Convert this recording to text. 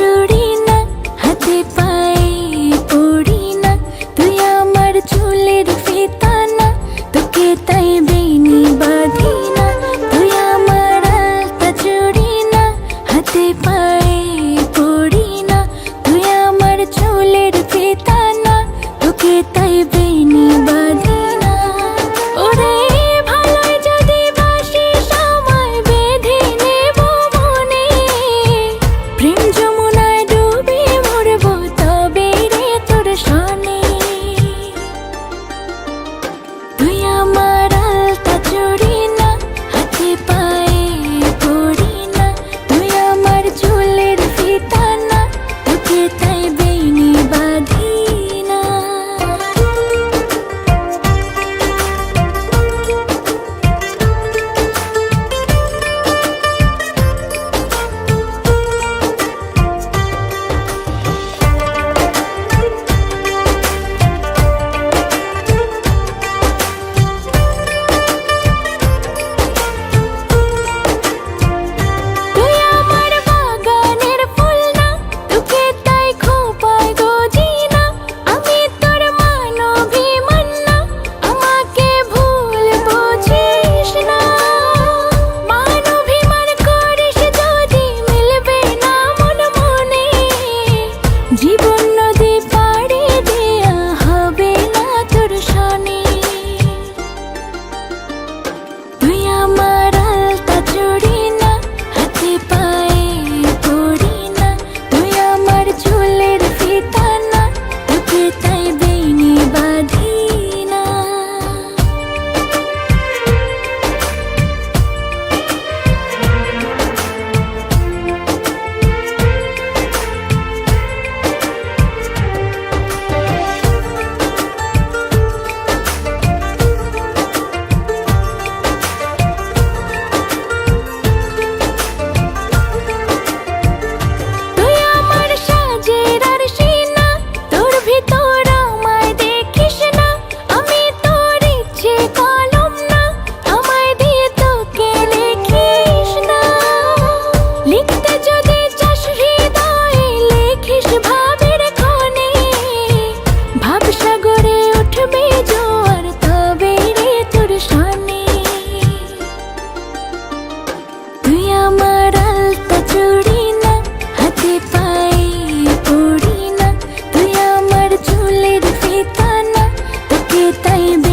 জুড়ি হাতে পায়ে পড়ি না তুই চুলের ফিতা না তোকে তাই বেনি বাঁধি না তুই আমার হাতে পায়ে baby.